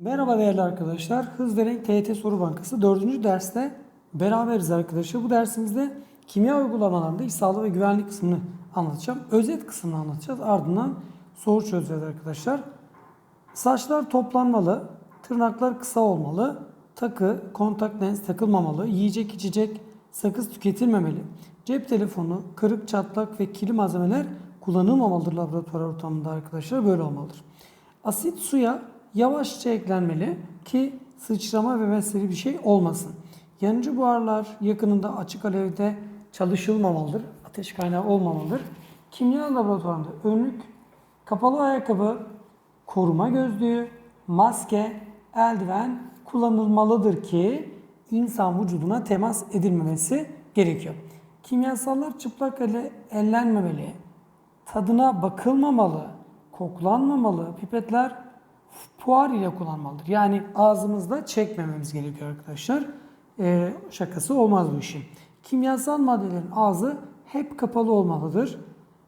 Merhaba değerli arkadaşlar. Hız ve Renk TYT Soru Bankası 4. derste beraberiz arkadaşlar. Bu dersimizde kimya uygulamalarında iş sağlığı ve güvenlik kısmını anlatacağım. Özet kısmını anlatacağız. Ardından soru çözeceğiz arkadaşlar. Saçlar toplanmalı, tırnaklar kısa olmalı, takı, kontak lens takılmamalı, yiyecek içecek sakız tüketilmemeli. Cep telefonu, kırık, çatlak ve kirli malzemeler kullanılmamalıdır laboratuvar ortamında arkadaşlar. Böyle olmalıdır. Asit suya yavaşça eklenmeli ki sıçrama ve benzeri bir şey olmasın. Yanıcı buharlar yakınında açık alevde çalışılmamalıdır. Ateş kaynağı olmamalıdır. Kimya laboratuvarında önlük, kapalı ayakkabı, koruma gözlüğü, maske, eldiven kullanılmalıdır ki insan vücuduna temas edilmemesi gerekiyor. Kimyasallar çıplak elle ellenmemeli, tadına bakılmamalı, koklanmamalı, pipetler puar ile kullanmalıdır. Yani ağzımızda çekmememiz gerekiyor arkadaşlar. Ee, şakası olmaz bu işin. Kimyasal maddelerin ağzı hep kapalı olmalıdır.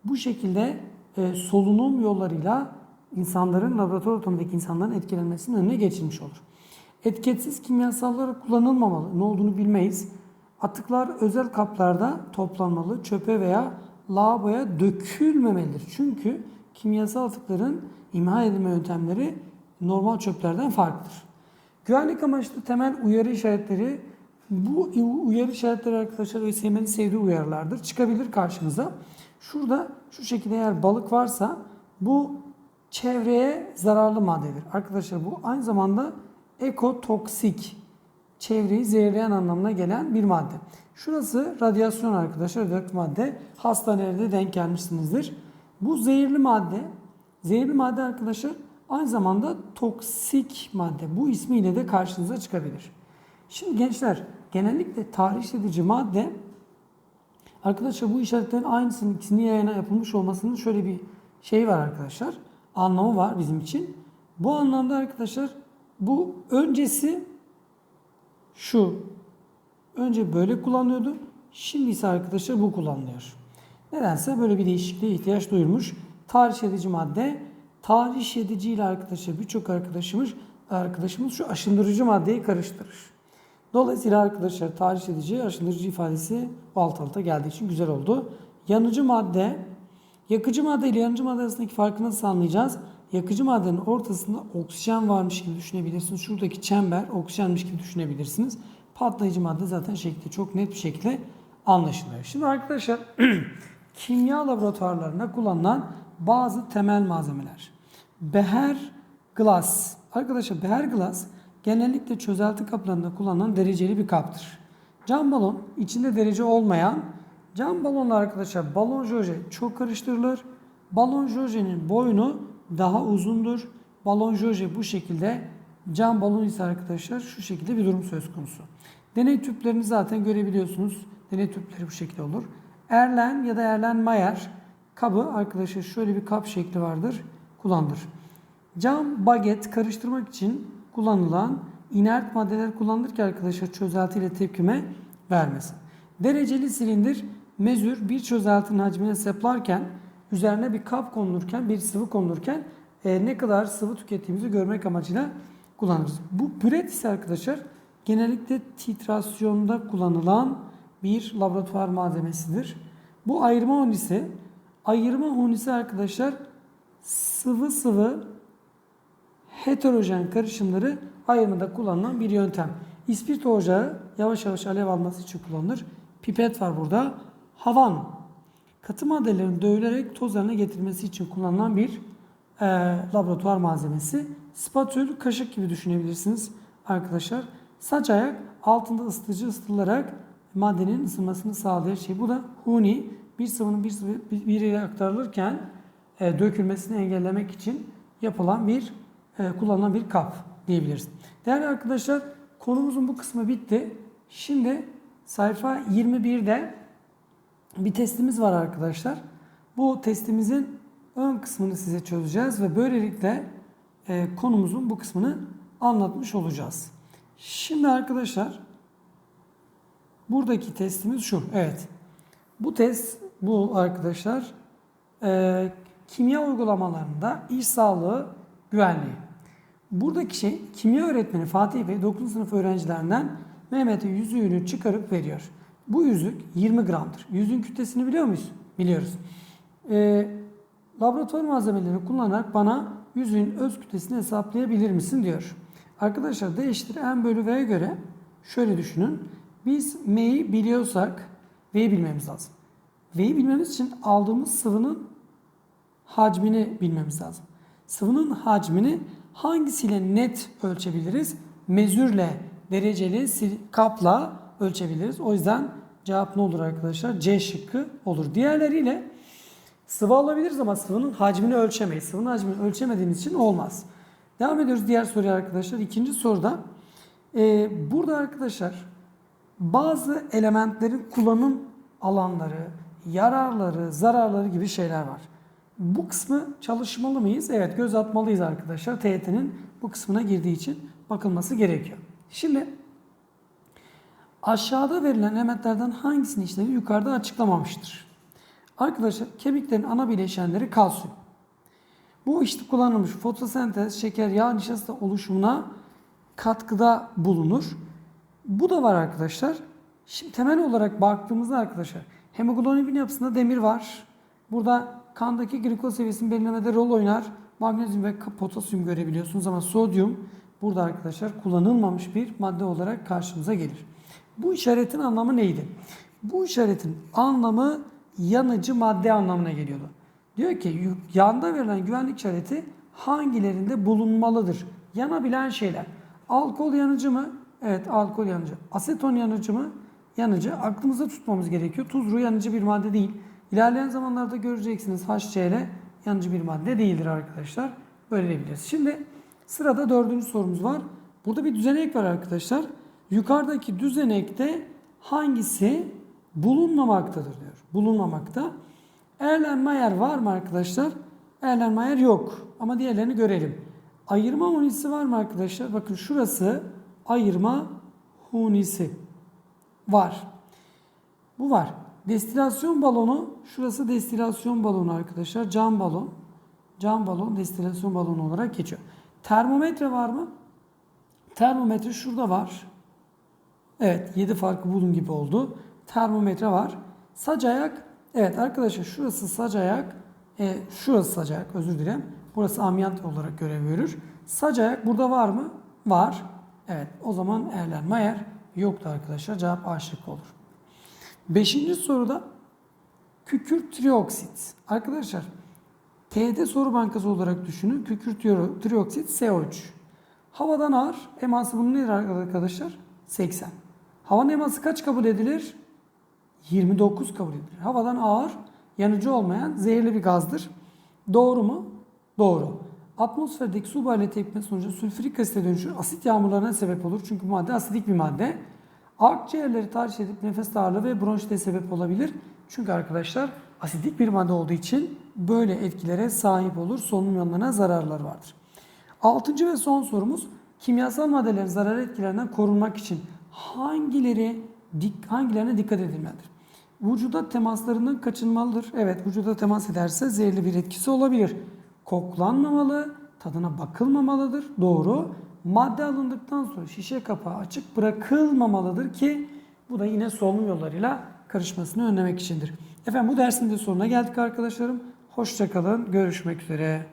Bu şekilde e, solunum yollarıyla insanların laboratuvar ortamındaki insanların etkilenmesinin önüne geçilmiş olur. Etiketsiz kimyasallar kullanılmamalı. Ne olduğunu bilmeyiz. Atıklar özel kaplarda toplanmalı, çöpe veya lavaboya dökülmemelidir. Çünkü kimyasal atıkların imha edilme yöntemleri normal çöplerden farklıdır. Güvenlik amaçlı temel uyarı işaretleri bu uyarı işaretleri arkadaşlar ÖSYM'nin sevdiği uyarılardır. Çıkabilir karşınıza. Şurada şu şekilde eğer balık varsa bu çevreye zararlı maddedir. Arkadaşlar bu aynı zamanda ekotoksik çevreyi zehirleyen anlamına gelen bir madde. Şurası radyasyon arkadaşlar, radyoaktif madde. Hastanelerde denk gelmişsinizdir. Bu zehirli madde, zehirli madde arkadaşlar aynı zamanda toksik madde. Bu ismiyle de karşınıza çıkabilir. Şimdi gençler genellikle tarih işletici madde arkadaşlar bu işaretlerin aynısının ikisinin yayına yapılmış olmasının şöyle bir şey var arkadaşlar. Anlamı var bizim için. Bu anlamda arkadaşlar bu öncesi şu. Önce böyle kullanıyordu. Şimdi ise arkadaşlar bu kullanılıyor. Nedense böyle bir değişikliğe ihtiyaç duyulmuş. Tarih edici madde. Tarih edici ile arkadaşlar birçok arkadaşımız arkadaşımız şu aşındırıcı maddeyi karıştırır. Dolayısıyla arkadaşlar tarih edici aşındırıcı ifadesi alt alta geldiği için güzel oldu. Yanıcı madde Yakıcı madde ile yanıcı madde arasındaki farkı nasıl anlayacağız? Yakıcı maddenin ortasında oksijen varmış gibi düşünebilirsiniz. Şuradaki çember oksijenmiş gibi düşünebilirsiniz. Patlayıcı madde zaten şekli çok net bir şekilde anlaşılıyor. Şimdi arkadaşlar kimya laboratuvarlarında kullanılan bazı temel malzemeler. Beher glass. Arkadaşlar beher glass genellikle çözelti kaplarında kullanılan dereceli bir kaptır. Cam balon içinde derece olmayan Cam balonla arkadaşlar balon joje çok karıştırılır. Balon jojenin boynu daha uzundur. Balon joje bu şekilde cam balon ise arkadaşlar şu şekilde bir durum söz konusu. Deney tüplerini zaten görebiliyorsunuz. Deney tüpleri bu şekilde olur. Erlen ya da Erlen Mayer kabı arkadaşlar şöyle bir kap şekli vardır. Kullanılır. Cam baget karıştırmak için kullanılan inert maddeler kullanılır ki arkadaşlar çözeltiyle tepkime vermesin. Dereceli silindir mezür bir çözeltinin hacmini hesaplarken üzerine bir kap konulurken bir sıvı konulurken e, ne kadar sıvı tükettiğimizi görmek amacıyla kullanırız. Bu püret ise arkadaşlar genellikle titrasyonda kullanılan bir laboratuvar malzemesidir. Bu ayırma hunisi, ayırma hunisi arkadaşlar sıvı sıvı heterojen karışımları ayırmada kullanılan bir yöntem. İspirto ocağı yavaş yavaş alev alması için kullanılır. Pipet var burada. Havan, katı maddelerin dövülerek toz haline getirilmesi için kullanılan bir e, laboratuvar malzemesi. Spatül, kaşık gibi düşünebilirsiniz arkadaşlar. Saç ayak altında ısıtıcı ısıtılarak maddenin ısınmasını sağlayan şey. Bu da huni. Bir sıvının bir sıvı bir yere aktarılırken e, dökülmesini engellemek için yapılan bir e, kullanılan bir kap diyebiliriz. Değerli arkadaşlar konumuzun bu kısmı bitti. Şimdi sayfa 21'de bir testimiz var arkadaşlar. Bu testimizin ön kısmını size çözeceğiz ve böylelikle e, konumuzun bu kısmını anlatmış olacağız. Şimdi arkadaşlar buradaki testimiz şu. Evet. Bu test bu arkadaşlar e, kimya uygulamalarında iş sağlığı güvenliği. Buradaki şey kimya öğretmeni Fatih Bey 9. sınıf öğrencilerinden Mehmet'e yüzüğünü çıkarıp veriyor. Bu yüzük 20 gramdır. Yüzüğün kütlesini biliyor muyuz? Biliyoruz. Ee, laboratuvar malzemelerini kullanarak bana yüzüğün öz kütlesini hesaplayabilir misin diyor. Arkadaşlar D eşittir M bölü V'ye göre şöyle düşünün. Biz M'yi biliyorsak V'yi bilmemiz lazım. V'yi bilmemiz için aldığımız sıvının hacmini bilmemiz lazım. Sıvının hacmini hangisiyle net ölçebiliriz? Mezürle, dereceli kapla ölçebiliriz. O yüzden cevap ne olur arkadaşlar? C şıkkı olur. Diğerleriyle sıvı alabiliriz ama sıvının hacmini ölçemeyiz. Sıvının hacmini ölçemediğimiz için olmaz. Devam ediyoruz diğer soruya arkadaşlar. İkinci soruda e, burada arkadaşlar bazı elementlerin kullanım alanları, yararları, zararları gibi şeyler var. Bu kısmı çalışmalı mıyız? Evet göz atmalıyız arkadaşlar. TYT'nin bu kısmına girdiği için bakılması gerekiyor. Şimdi aşağıda verilen elementlerden hangisini işlevi yukarıda açıklamamıştır. Arkadaşlar kemiklerin ana bileşenleri kalsiyum. Bu işte kullanılmış fotosentez, şeker, yağ, nişasta oluşumuna katkıda bulunur. Bu da var arkadaşlar. Şimdi temel olarak baktığımızda arkadaşlar hemoglobin yapısında demir var. Burada kandaki glikoz seviyesini belirlemede rol oynar. Magnezyum ve potasyum görebiliyorsunuz ama sodyum burada arkadaşlar kullanılmamış bir madde olarak karşımıza gelir. Bu işaretin anlamı neydi? Bu işaretin anlamı yanıcı madde anlamına geliyordu. Diyor ki yanda verilen güvenlik işareti hangilerinde bulunmalıdır? Yanabilen şeyler. Alkol yanıcı mı? Evet alkol yanıcı. Aseton yanıcı mı? Yanıcı. Aklımızda tutmamız gerekiyor. Tuzlu yanıcı bir madde değil. İlerleyen zamanlarda göreceksiniz HCl yanıcı bir madde değildir arkadaşlar. Böyle diyebiliriz. Şimdi sırada dördüncü sorumuz var. Burada bir düzenek var arkadaşlar. Yukarıdaki düzenekte hangisi bulunmamaktadır diyor. Bulunmamakta. Erlenmeyer var mı arkadaşlar? Erlenmeyer yok. Ama diğerlerini görelim. Ayırma hunisi var mı arkadaşlar? Bakın şurası ayırma hunisi var. Bu var. Destilasyon balonu, şurası destilasyon balonu arkadaşlar. Cam balon. Cam balon destilasyon balonu olarak geçiyor. Termometre var mı? Termometre şurada var. Evet 7 farklı bulun gibi oldu. Termometre var. Sac ayak. Evet arkadaşlar şurası sac ayak. E, şurası sac ayak özür dilerim. Burası amyant olarak görev görür. Sac ayak burada var mı? Var. Evet o zaman Erlenmeyer yoktu arkadaşlar. Cevap A şıkkı olur. Beşinci soruda kükürt trioksit. Arkadaşlar TD soru bankası olarak düşünün. Kükürt trio- trioksit CO3. Havadan ağır. Eması bunun nedir arkadaşlar? 80. Havanın eması kaç kabul edilir? 29 kabul edilir. Havadan ağır, yanıcı olmayan zehirli bir gazdır. Doğru mu? Doğru. Atmosferdeki su buharıyla tepkime sonucu sülfürik asite dönüşür. Asit yağmurlarına sebep olur. Çünkü bu madde asidik bir madde. Akciğerleri tahriş edip nefes darlığı ve bronşite sebep olabilir. Çünkü arkadaşlar asidik bir madde olduğu için böyle etkilere sahip olur. Solunum yollarına zararları vardır. Altıncı ve son sorumuz kimyasal maddelerin zarar etkilerinden korunmak için hangileri hangilerine dikkat edilmelidir? Vücuda temaslarından kaçınmalıdır. Evet vücuda temas ederse zehirli bir etkisi olabilir. Koklanmamalı, tadına bakılmamalıdır. Doğru. Madde alındıktan sonra şişe kapağı açık bırakılmamalıdır ki bu da yine solunum yollarıyla karışmasını önlemek içindir. Efendim bu dersin de sonuna geldik arkadaşlarım. Hoşçakalın. Görüşmek üzere.